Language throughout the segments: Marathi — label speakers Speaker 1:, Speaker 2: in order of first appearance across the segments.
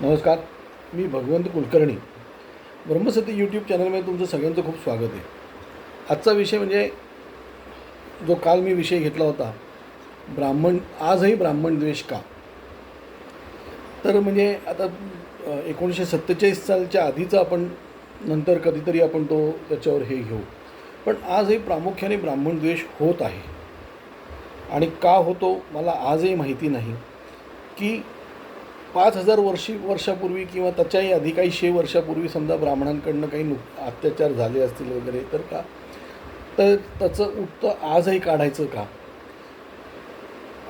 Speaker 1: नमस्कार मी भगवंत कुलकर्णी. ब्रह्मसती यूट्यूब चॅनलमध्ये तुमचं सगळ्यांचं खूप स्वागत आहे. आजचा विषय म्हणजे जो काल मी विषय घेतला होता ब्राह्मण आजही ब्राह्मण द्वेष का? तर म्हणजे आता एकोणीसशे सत्तेचाळीस सालच्या आधीचा आपण नंतर कधीतरी आपण तो त्याच्यावर हे घेऊ. पण आजही प्रामुख्याने ब्राह्मण द्वेष होत आहे. आणि का होतो मला आजही माहिती नाही. की पाच हजार वर्षी वर्षापूर्वी किंवा त्याच्याही आधी काही शे वर्षापूर्वी समजा ब्राह्मणांकडनं काही नुक अत्याचार झाले असतील वगैरे तर का? तर त्याचं उत्तर आजही काढायचं का?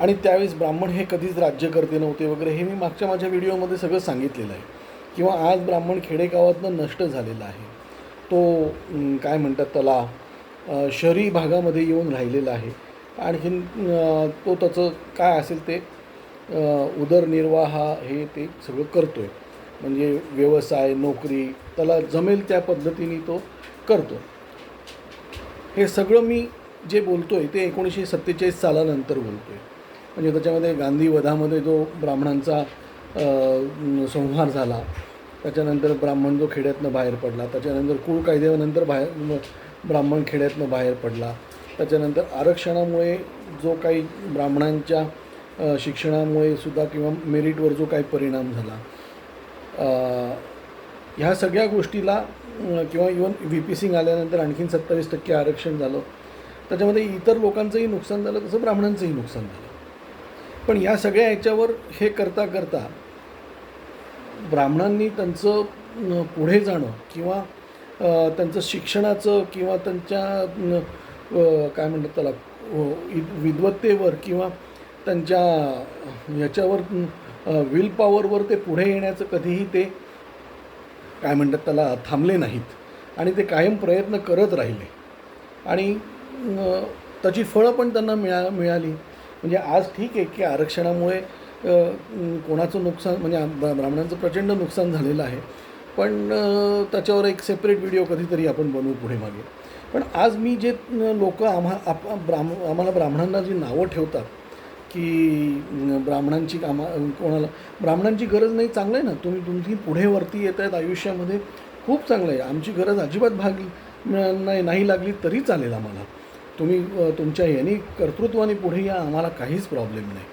Speaker 1: आणि त्यावेळेस ब्राह्मण हे कधीच राज्यकर्ते नव्हते वगैरे हे मी मागच्या माझ्या व्हिडिओमध्ये सगळं सांगितलेलं आहे. किंवा आज ब्राह्मण खेडेगावातनं नष्ट झालेला आहे. तो काय म्हणतात त्याला शहरी भागामध्ये येऊन राहिलेला आहे. आणखीन तो त्याचं काय असेल ते उदरनिर्वाह हे ते सगळं करतो आहे म्हणजे व्यवसाय नोकरी त्याला जमेल त्या पद्धतीने तो करतो हे सगळं मी जे बोलतो आहे ते एकोणीसशे सत्तेचाळीस सालानंतर बोलतो आहे म्हणजे त्याच्यामध्ये गांधी वधामध्ये जो ब्राह्मणांचा संहार झाला त्याच्यानंतर ब्राह्मण जो खेड्यातनं बाहेर पडला त्याच्यानंतर कुळ कायद्यानंतर बाहेर ब्राह्मण खेड्यातनं बाहेर पडला त्याच्यानंतर आरक्षणामुळे जो काही ब्राह्मणांच्या शिक्षणामुळे सुद्धा किंवा मेरिटवर जो काही परिणाम झाला ह्या सगळ्या गोष्टीला किंवा इवन व्ही पी सिंग आल्यानंतर आणखीन सत्तावीस टक्के आरक्षण झालं. त्याच्यामध्ये इतर लोकांचंही नुकसान झालं तसं ब्राह्मणांचंही नुकसान झालं. पण या सगळ्या ह्याच्यावर हे करता करता ब्राह्मणांनी त्यांचं पुढे जाणं किंवा त्यांचं शिक्षणाचं किंवा त्यांच्या काय म्हणतात त्याला विद्वत्तेवर किंवा त्यांच्या ह्याच्यावर विल पॉवरवर ते पुढे येण्याचं कधीही ते काय म्हणतात त्याला थांबले नाहीत. आणि ते कायम प्रयत्न करत राहिले. आणि त्याची फळं पण त्यांना मिळा मिळाली. म्हणजे आज ठीक आहे की आरक्षणामुळे कोणाचं नुकसान म्हणजे ब्राह्मणांचं प्रचंड नुकसान झालेलं आहे. पण त्याच्यावर एक सेपरेट व्हिडिओ कधीतरी आपण बनवू पुढे मागे. पण आज मी जे लोक आम्हा आप ब्राह्म आम्हाला ब्राह्मणांना जी नावं ठेवतात की ब्राह्मणांची कामा कोणाला ब्राह्मणांची गरज नाही चांगलं आहे ना. तुम्ही तुमची पुढे वरती येत आहेत आयुष्यामध्ये खूप चांगलं आहे. आमची गरज अजिबात भाग नाही नाही लागली तरी चालेल आम्हाला. तुम्ही तुमच्या यांनी कर्तृत्वाने पुढे या आम्हाला काहीच प्रॉब्लेम नाही.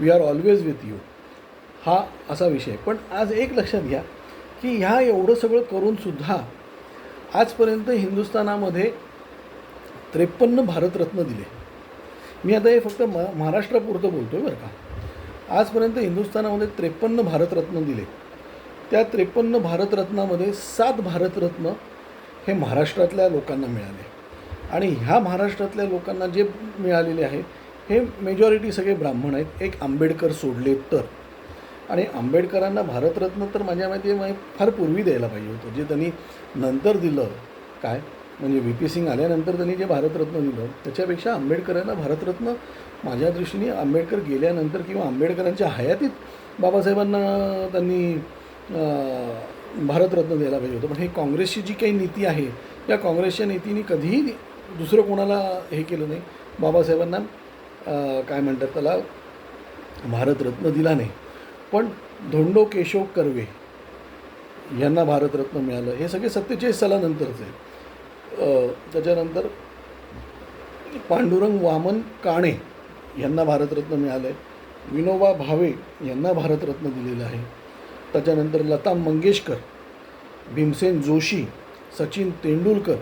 Speaker 1: We are always with you हा असा विषय पण आज एक लक्षात घ्या की ह्या एवढं सगळं करूनसुद्धा आजपर्यंत हिंदुस्थानामध्ये त्रेपन्न भारतरत्न दिले. मी आता हे फक्त म महाराष्ट्रापुरतं बोलतो आहे बरं का. आजपर्यंत हिंदुस्थानामध्ये त्रेपन्न भारतरत्न दिले. त्या त्रेपन्न भारतरत्नामध्ये सात भारतरत्न हे महाराष्ट्रातल्या लोकांना मिळाले. आणि ह्या महाराष्ट्रातल्या लोकांना जे मिळालेले आहे हे मेजॉरिटी सगळे ब्राह्मण आहेत. एक आंबेडकर सोडले तर. आणि आंबेडकरांना भारतरत्न तर माझ्या माहिती आहे फार पूर्वी द्यायला पाहिजे होतं. जे त्यांनी नंतर दिलं काय? म्हणजे व्ही पी सिंग आल्यानंतर त्यांनी जे भारतरत्न दिलं त्याच्यापेक्षा आंबेडकरांना भारतरत्न माझ्या दृष्टीने आंबेडकर गेल्यानंतर किंवा आंबेडकरांच्या हयातीत बाबासाहेबांना त्यांनी भारतरत्न द्यायला पाहिजे होतं. पण हे काँग्रेसची जी काही नीती आहे त्या काँग्रेसच्या नीतीने कधीही दुसरं कोणाला हे केलं नाही. बाबासाहेबांना काय म्हणतात त्याला भारतरत्न दिला नाही. पण धोंडो केशव कर्वे यांना भारतरत्न मिळालं. हे सगळे सत्तेचाळीस सालानंतरच आहे त्याच्यानंतर पांडुरंग वामन काणे यांना भारतरत्न मिळालं. आहे विनोबा भावे यांना भारतरत्न दिलेलं आहे. त्याच्यानंतर लता मंगेशकर भीमसेन जोशी सचिन तेंडुलकर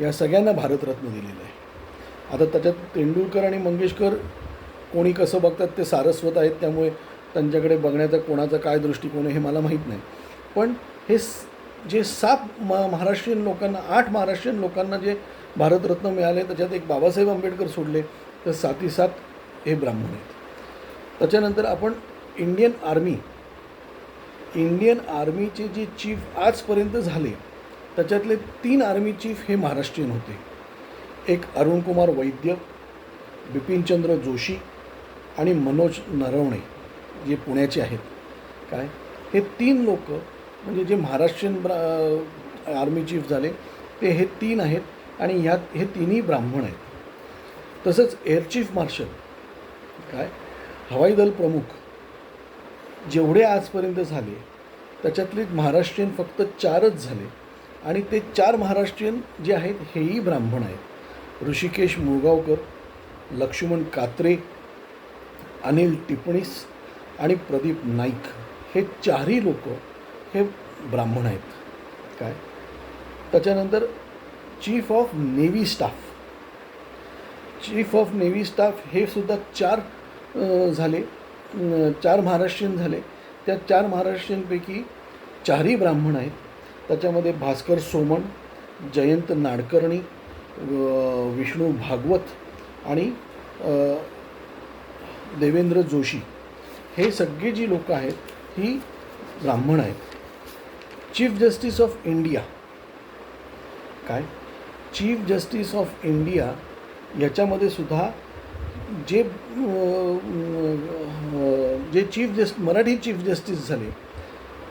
Speaker 1: या सगळ्यांना भारतरत्न दिलेलं आहे. आता त्याच्यात तेंडुलकर आणि मंगेशकर कोणी कसं बघतात ते सारस्वत आहेत त्यामुळे त्यांच्याकडे बघण्याचा कोणाचा काय दृष्टिकोन आहे हे मला माहीत नाही. पण हे जे सात म महाराष्ट्रीयन लोकांना आठ महाराष्ट्रीयन लोकांना जे भारतरत्न मिळाले त्याच्यात एक बाबासाहेब आंबेडकर सोडले तर साती सात हे ब्राह्मण आहेत. त्याच्यानंतर आपण इंडियन आर्मी इंडियन आर्मीचे जे चीफ आजपर्यंत झाले त्याच्यातले तीन आर्मी चीफ हे महाराष्ट्रीयन होते. एक अरुणकुमार वैद्य बिपिनचंद्र जोशी आणि मनोज नरवणे जे पुण्याचे आहेत. काय? हे तीन लोक म्हणजे जे महाराष्ट्रीयन ब्रा आर्मी चीफ झाले ते हे तीन आहेत आणि ह्यात हे तिन्ही ब्राह्मण आहेत. तसंच एअर चीफ मार्शल काय? हवाई दल प्रमुख जेवढे आजपर्यंत झाले त्याच्यातले महाराष्ट्रीयन फक्त चारच झाले आणि ते चार महाराष्ट्रीयन जे आहेत हेही ब्राह्मण आहेत. ऋषिकेश मुळगावकर लक्ष्मण कात्रे अनिल टिपणीस आणि प्रदीप नाईक हे चारही लोक हे ब्राह्मण आहेत. काय? त्याच्यानंतर chief of navy staff chief of navy staff हे सुद्धा चार झाले. चार महाराष्ट्रीयन झाले. त्या चार महाराष्ट्रीयनपैकी चारही ब्राह्मण आहेत. त्याच्यामध्ये भास्कर सोमण जयंत नाडकर्णी विष्णू भागवत आणि देवेंद्र जोशी. हे सगळे जी लोक आहेत ही ब्राह्मण आहेत. चीफ जस्टिस ऑफ इंडिया काय? चीफ जस्टिस ऑफ इंडिया याच्यामध्ये सुद्धा जे जे chief just Marathi chief justice झाले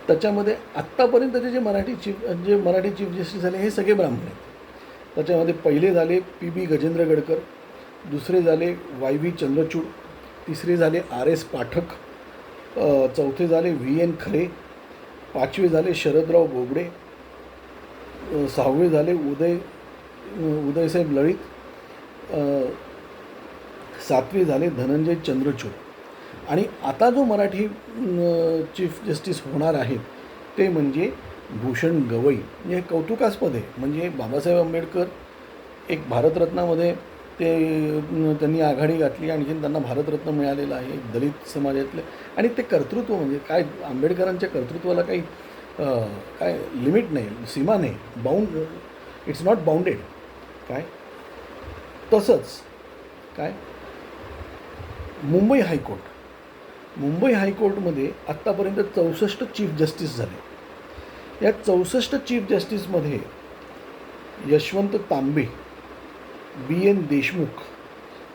Speaker 1: त्याच्यामध्ये आत्तापर्यंतचे जे मराठी चीफ जे मराठी चीफ जस्टिस झाले हे सगळे ब्राह्मण आहेत. त्याच्यामध्ये पहिले झाले पी बी गजेंद्र गडकर दुसरे झाले वाय व्ही चंद्रचूड तिसरे झाले आर एस पाठक चौथे झाले व्ही एन खरे पाचवे झाले शरदराव बोबडे सहावे झाले उदय उदयसाहेब लळित सातवे झाले धनंजय चंद्रचूड. आणि आता जो मराठी चीफ जस्टिस होणार आहेत ते म्हणजे भूषण गवई. हे कौतुकास्पद आहे. म्हणजे बाबासाहेब आंबेडकर एक भारतरत्नामध्ये ते त्यांनी आघाडी घातली आणखीन त्यांना भारतरत्न मिळालेलं आहे दलित समाजातले. आणि ते कर्तृत्व म्हणजे काय आंबेडकरांच्या कर्तृत्वाला काही काय लिमिट नाही सीमा नाही बाउंड इट्स नॉट बाउंडेड काय? तसंच काय? मुंबई हायकोर्ट. मुंबई हायकोर्टमध्ये आत्तापर्यंत चौसष्ट चीफ जस्टिस झाले. या चौसष्ट चीफ जस्टिसमध्ये यशवंत तांबे बी एन देशमुख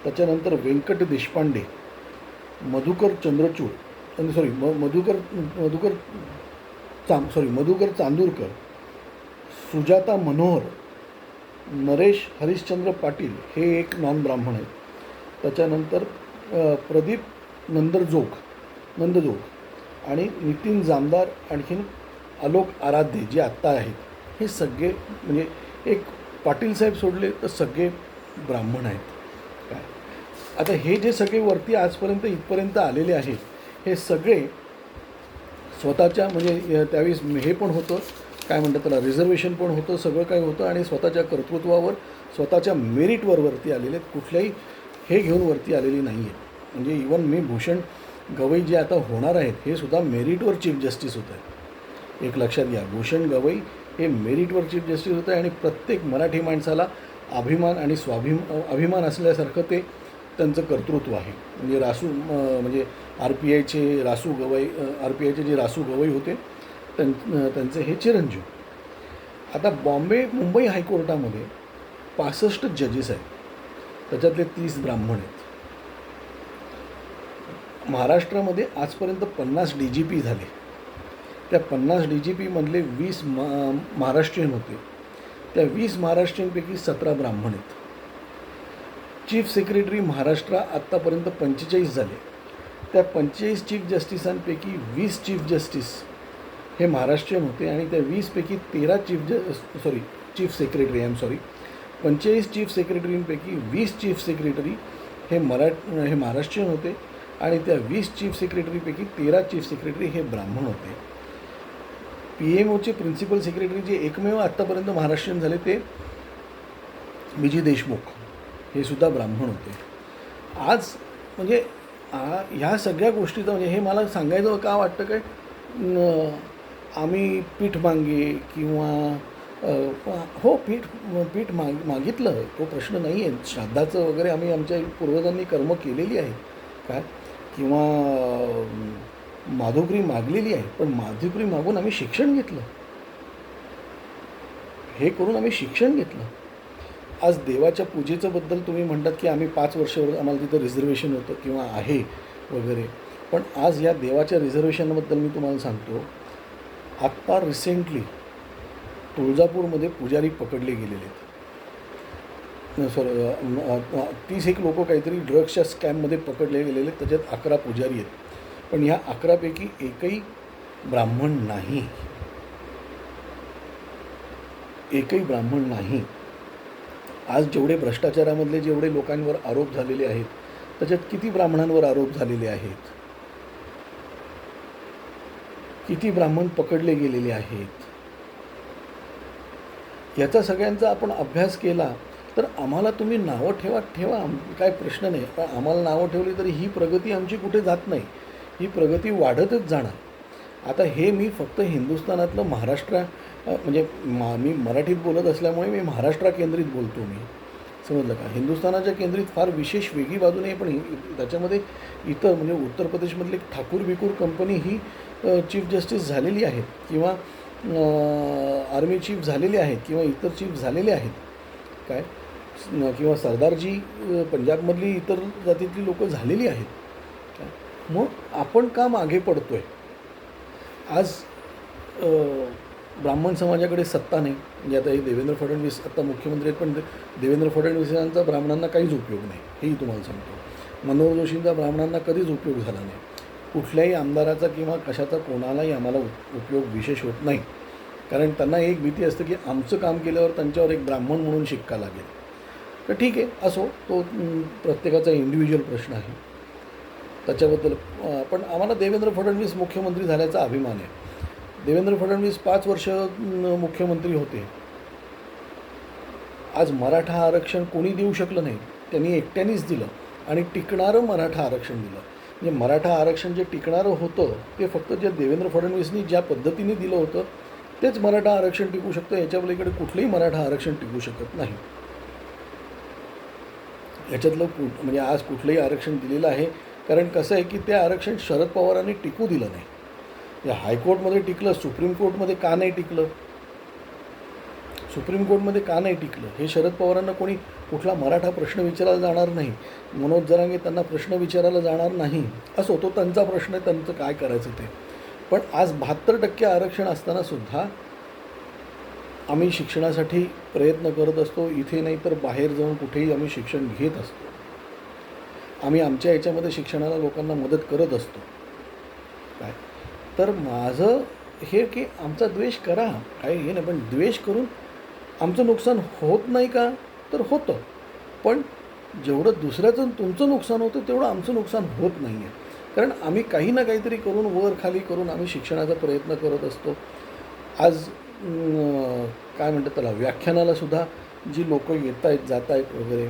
Speaker 1: त्याच्यानंतर व्यंकट देशपांडे मधुकर चंद्रचूड सॉरी म मधुकर मधुकर चां सॉरी मधुकर चांदूरकर सुजाता मनोहर नरेश हरिश्चंद्र पाटील हे एक नॉन ब्राह्मण आहेत. त्याच्यानंतर प्रदीप नंदरजोग नंदजोग आणि नितीन जामदार आणखीन आलोक आराध्य जे आत्ता आहेत. हे सगळे म्हणजे एक पाटील साहेब सोडले तर सगळे ब्राह्मण आहेत. काय? आता हे जे सगळे वरती आजपर्यंत इथपर्यंत आलेले आहेत हे सगळे स्वतःच्या म्हणजे त्यावेळेस हे पण होतं काय म्हणतात त्याला रिझर्वेशन पण होतं सगळं काही होतं आणि स्वतःच्या कर्तृत्वावर स्वतःच्या मेरिटवर वरती आलेले आहेत. कुठल्याही हे घेऊन वरती आलेली नाही आहेत. म्हणजे इवन मी भूषण गवई जे आता होणार आहेत हे सुद्धा मेरिटवर चीफ जस्टिस होत आहेत. एक लक्षात घ्या भूषण गवई हे मेरिटवर चीफ जस्टिस होत आहे आणि प्रत्येक मराठी माणसाला अभिमान आणि स्वाभिम अभिमान असल्यासारखं ते त्यांचं कर्तृत्व आहे. म्हणजे रासू म्हणजे आर पी आयचे रासू गवई आर पी आयचे जे रासू गवई होते त्यां त्यांचे हे चिरंजीव. आता बॉम्बे मुंबई हायकोर्टामध्ये पासष्ट जजेस आहेत. त्याच्यातले तीस ब्राह्मण आहेत. महाराष्ट्रामध्ये आजपर्यंत पन्नास डी जी पी झाले. त्या पन्नास डी जी पीमधले वीस मा महाराष्ट्रीयन होते. त्या वीस महाराष्ट्रीयांपैकी सतरा ब्राह्मण आहेत. चीफ सेक्रेटरी महाराष्ट्र आत्तापर्यंत पंचेचाळीस झाले. त्या पंचेचाळीस चीफ जस्टिसांपैकी वीस चीफ जस्टिस हे महाराष्ट्रीयन होते आणि त्या वीसपैकी तेरा चीफ ज sorry chief secretary I M sorry पंचेचाळीस चीफ सेक्रेटरींपैकी वीस चीफ सेक्रेटरी हे मरा हे महाराष्ट्रीयन होते आणि त्या वीस चीफ सेक्रेटरीपैकी तेरा चीफ सेक्रेटरी हे ब्राह्मण होते. पी एम ओचे प्रिन्सिपल सेक्रेटरी जे एकमेव आत्तापर्यंत महाराष्ट्रीयन झाले ते विजय देशमुख. हे सुद्धा ब्राह्मण होते. आज म्हणजे ह्या सगळ्या गोष्टीचं म्हणजे हे मला सांगायचं का वाटतं काय? आम्ही पीठ मागे किंवा हो पीठ पीठ माग मागितलं. तो प्रश्न नाही आहे श्राद्धाचं वगैरे आम्ही आमच्या पूर्वजांनी कर्म केलेली आहे काय? किंवा माधुकरी मागलेली आहे पण माधुकरी मागून आम्ही शिक्षण घेतलं. हे करून आम्ही शिक्षण घेतलं. आज देवाच्या पूजेचं बद्दल तुम्ही म्हणतात की आम्ही पाच वर्ष आम्हाला तिथं रिझर्वेशन होतं किंवा आहे वगैरे. पण आज या देवाच्या रिझर्वेशनबद्दल मी तुम्हाला सांगतो. आत्ता रिसेंटली तुळजापूरमध्ये पुजारी पकडले गेलेले आहेत. सॉरी तीस एक लोक काहीतरी ड्रग्सच्या स्कॅममध्ये पकडले गेलेले आहेत त्याच्यात अकरा पुजारी आहेत. पण ह्या अकरापैकी एकही ब्राह्मण नाही. एकही ब्राह्मण नाही. आज जेवढे भ्रष्टाचारामधले जेवढे लोकांवर आरोप झालेले आहेत त्याच्यात किती ब्राह्मणांवर आरोप झालेले आहेत? किती ब्राह्मण पकडले गेलेले आहेत? याचा सगळ्यांचा आपण अभ्यास केला तर आम्हाला तुम्ही नावं ठेवा ठेवा काय प्रश्न नाही. पण आम्हाला नावं ठेवली तरी ही प्रगती आमची कुठे जात नाही. ही प्रगती वाढतच जाणार. आता हे मी फक्त हिंदुस्थानातलं महाराष्ट्र म्हणजे मा मी मराठीत बोलत असल्यामुळे मी महाराष्ट्रा केंद्रित बोलतो मी. समजलं का? हिंदुस्थानाच्या केंद्रित फार विशेष वेगळी बाजू नाही पण त्याच्यामध्ये इतर म्हणजे उत्तर प्रदेशमधली एक ठाकूर बिकूर कंपनी ही चीफ जस्टिस झालेली आहेत किंवा आर्मी चीफ झालेले आहेत किंवा इतर चीफ झालेले आहेत. काय? किंवा सरदारजी पंजाबमधली इतर जातीतली लोकं झालेली आहेत. मग आपण का मागे पडतो आहे आज ब्राह्मण समाजाकडे सत्ता नाही म्हणजे आता हे देवेंद्र फडणवीस आता मुख्यमंत्री आहेत पण देवेंद्र फडणवीस यांचा ब्राह्मणांना काहीच उपयोग नाही हेही तुम्हाला सांगतो. मनोहर जोशींचा ब्राह्मणांना कधीच उपयोग झाला नाही. कुठल्याही आमदाराचा किंवा कशाचा कोणालाही आम्हाला उपयोग विशेष होत नाही. कारण त्यांना एक भीती असते की आमचं काम केल्यावर त्यांच्यावर एक ब्राह्मण म्हणून शिक्का लागेल. तर ठीक आहे असो तो प्रत्येकाचा इंडिव्हिज्युअल प्रश्न आहे. त्याच्याबद्दल पण आम्हाला देवेंद्र फडणवीस मुख्यमंत्री झाल्याचा अभिमान आहे. देवेंद्र फडणवीस पाच वर्ष मुख्यमंत्री होते. आज मराठा आरक्षण कोणी देऊ शकलं नाही? त्यांनी एकट्यानेच दिलं आणि टिकणारं मराठा आरक्षण दिलं. म्हणजे मराठा आरक्षण जे टिकणारं होतं ते फक्त जे देवेंद्र फडणवीसनी ज्या पद्धतीने दिलं होतं तेच मराठा आरक्षण टिकू शकतं. याच्या पलीकडे कुठलंही मराठा आरक्षण टिकू शकत नाही. याच्यातलं कु म्हणजे आज कुठलंही आरक्षण दिलेलं आहे कारण कसं आहे की ते आरक्षण शरद पवारांनी टिकू दिलं नाही. या हायकोर्टमध्ये टिकलं सुप्रीम कोर्टमध्ये का नाही टिकलं? सुप्रीम कोर्टमध्ये का नाही टिकलं? हे शरद पवारांना कोणी कुठला मराठा प्रश्न विचारायला जाणार नाही. मनोज जरांगे त्यांना प्रश्न विचारायला जाणार नाही. असो तो त्यांचा प्रश्न आहे त्यांचं काय करायचं ते. पण आज बहात्तर टक्के आरक्षण असतानासुद्धा आम्ही शिक्षणासाठी प्रयत्न करत असतो. इथे नाही तर बाहेर जाऊन कुठेही आम्ही शिक्षण घेत असतो. आम्ही आमच्या याच्यामध्ये शिक्षणाला लोकांना मदत करत असतो. काय? तर माझं हे की आमचा द्वेष करा काही हे नाही पण द्वेष करून आमचं नुकसान होत नाही का? तर होतं. पण जेवढं दुसऱ्याचं तुमचं नुकसान होतं तेवढं आमचं नुकसान होत नाही आहे कारण आम्ही काही ना काहीतरी करून वर खाली करून आम्ही शिक्षणाचा प्रयत्न करत असतो. आज काय म्हणतात त्याला व्याख्यानाला सुद्धा जी लोकं येत आहेत जात आहेत वगैरे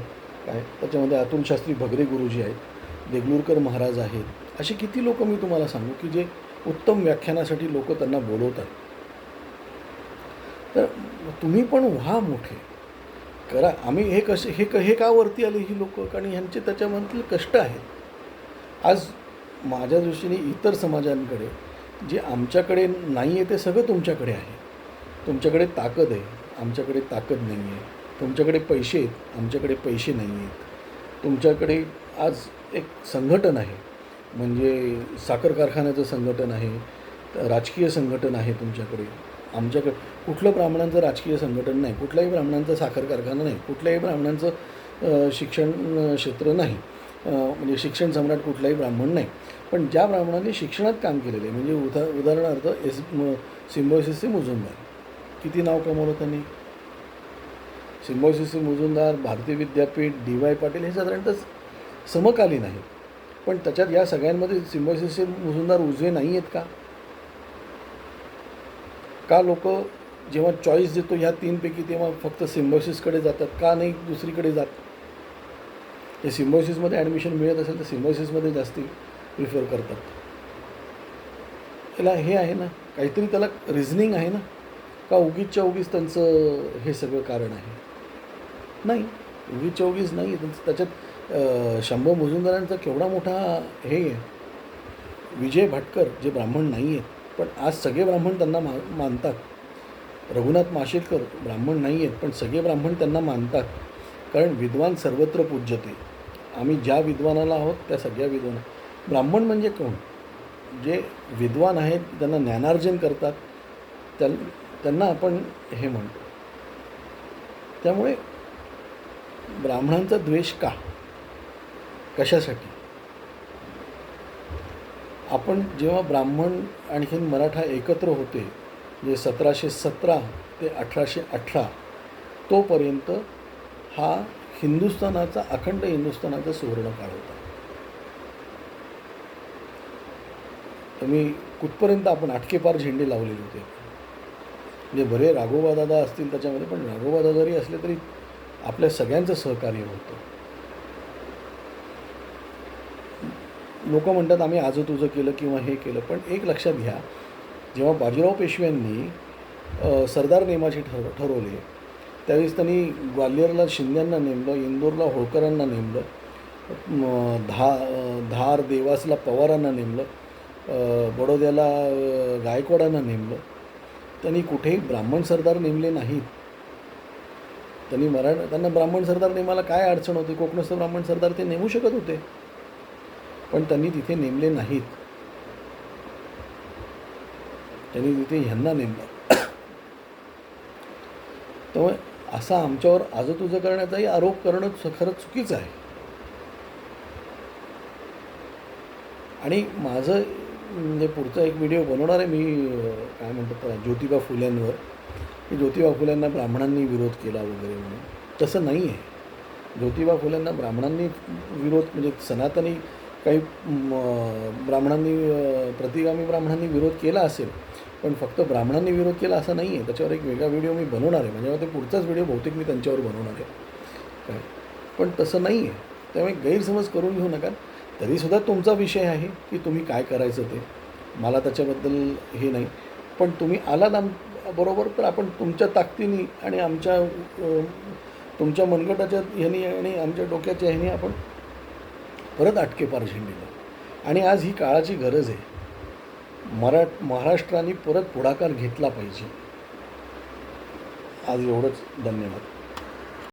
Speaker 1: आहे त्याच्यामध्ये अतुल शास्त्री भगरे गुरुजी आहेत देगलूरकर महाराज आहेत. असे किती लोक मी तुम्हाला सांगू की जे उत्तम व्याख्यानासाठी लोक त्यांना बोलवतात. तर तुम्ही पण व्हा मोठे. करा. आम्ही हे कसे हे क हे का वरती आले ही लोक? कारण ह्यांचे त्याच्यामधले कष्ट आहेत. आज माझ्या दृष्टीने इतर समाजांकडे जे आमच्याकडे नाही आहे ते सगळं तुमच्याकडे आहे. तुमच्याकडे ताकद आहे. आमच्याकडे ताकद नाही आहे तुमच्याकडे पैसे आहेत आमच्याकडे पैसे नाही आहेत. तुमच्याकडे आज एक संघटन आहे म्हणजे साखर कारखान्याचं संघटन आहे राजकीय संघटन आहे तुमच्याकडे. आमच्याकडे कुठलं ब्राह्मणांचं राजकीय संघटन नाही कुठल्याही ब्राह्मणांचा साखर कारखाना नाही कुठल्याही ब्राह्मणांचं शिक्षण क्षेत्र नाही म्हणजे शिक्षण सम्राट कुठलाही ब्राह्मण नाही. पण ज्या ब्राह्मणांनी शिक्षणात काम केलेलं आहे, म्हणजे उदा उदाहरणार्थ एस म- सिम्बॉयसिसचे मुजुमदार. किती नाव कमवलं त्यांनी? सिम्बॉयसिसचे मुजुमदार भारतीय विद्यापीठ डी वाय पाटील हे साधारणतः समकालीन आहेत. पण त्याच्यात या सगळ्यांमध्ये सिम्बॉयसिसचे मुजुमदार उजवे नाही आहेत का? का लोक जेव्हा चॉईस देतो ह्या तीनपैकी तेव्हा फक्त सिम्बॉयसिसकडे जातात का नाही दुसरीकडे जात? हे सिम्बॉयसिसमध्ये ॲडमिशन मिळत असेल तर सिम्बॉयसिसमध्ये जास्ती प्रिफर करतात. त्याला हे आहे ना काहीतरी त्याला रिझनिंग आहे ना? का उगीचच्या उगीच त्यांचं हे सगळं कारण आहे? नाही. वीस चोवीस नाही त्यांचं त्याच्यात शंभर शंभू मुजुमदारांचा केवढा मोठा हे आहे. विजय भाटकर जे ब्राह्मण नाही आहेत पण आज सगळे ब्राह्मण त्यांना मा मानतात. रघुनाथ माशेलकर ब्राह्मण नाही आहेत पण सगळे ब्राह्मण त्यांना मानतात. कारण विद्वान सर्वत्र पूज्यते आम्ही ज्या विद्वानाला आहोत त्या सगळ्या विद्वान. ब्राह्मण म्हणजे कोण? जे विद्वान आहेत त्यांना ज्ञानार्जन करतात त्यां त्यांना आपण हे म्हणतो. त्यामुळे ब्राह्मणांचा द्वेष का? कशासाठी? आपण जेव्हा ब्राह्मण आणखीन मराठा एकत्र होते म्हणजे सतराशे सतरा ते अठराशे अठरा तोपर्यंत हा हिंदुस्थानाचा अखंड हिंदुस्थानाचा सुवर्ण काळ होता. तुम्ही कुठपर्यंत आपण आटकेपार झेंडे लावलेले होते? म्हणजे बरे राघोबा दादा असतील त्याच्यामध्ये पण राघोबादा जरी असले तरी आपल्या सगळ्यांचं सहकार्य होतं. लोक म्हणतात आम्ही आजं तुझं केलं किंवा हे केलं पण एक लक्षात घ्या जेव्हा बाजीराव पेशव्यांनी सरदार नेमाचे ठर ठरवले त्यावेळेस त्यांनी ग्वाल्हेरला शिंद्यांना नेमलं इंदोरला होळकरांना नेमलं धा धार देवासला पवारांना नेमलं बडोद्याला गायकवाडांना नेमलं त्यांनी कुठेही ब्राह्मण सरदार नेमले नाहीत. त्यांनी मराठा त्यांना ब्राह्मण सरदार नेमाला काय अडचण होती? कोकणस्थ ब्राह्मण सरदार ते नेमू शकत होते. पण त्यांनी तिथे नेमले नाहीत. त्यांनी तिथे ह्यांना नेमलं. त्यामुळे असा आमच्यावर आजं तुझं करण्याचाही आरोप करणं खरंच चुकीचं आहे. आणि माझं म्हणजे पुढचा एक व्हिडिओ बनवणार आहे मी काय म्हणतात ज्योतिबा फुल्यांवर. की ज्योतिबा फुल्यांना ब्राह्मणांनी विरोध केला वगैरे म्हणून. तसं नाही आहे. ज्योतिबा फुल्यांना ब्राह्मणांनी विरोध म्हणजे सनातनी काही ब्राह्मणांनी प्रतिगामी ब्राह्मणांनी विरोध केला असेल पण फक्त ब्राह्मणांनी विरोध केला असं नाही आहे. त्याच्यावर एक वेगळा व्हिडिओ मी बनवणार आहे. म्हणजे ते पुढचाच व्हिडिओ बहुतेक मी त्यांच्यावर बनवणार आहे. काय? पण तसं नाही आहे. त्यामुळे गैरसमज करून घेऊ नका. तरीसुद्धा तुमचा विषय आहे की तुम्ही काय करायचं ते. मला त्याच्याबद्दल हे नाही. पण तुम्ही आलात आम बरोबर तर आपण तुमच्या ताकदीने आणि आमच्या तुमच्या मनगटाच्या ह्यानी आणि आमच्या डोक्याच्या ह्यानी आपण परत आटकेपार झेंडीला आणि आज ही काळाची गरज आहे. मरा महाराष्ट्राने परत पुढाकार घेतला पाहिजे. आज एवढंच. धन्यवाद.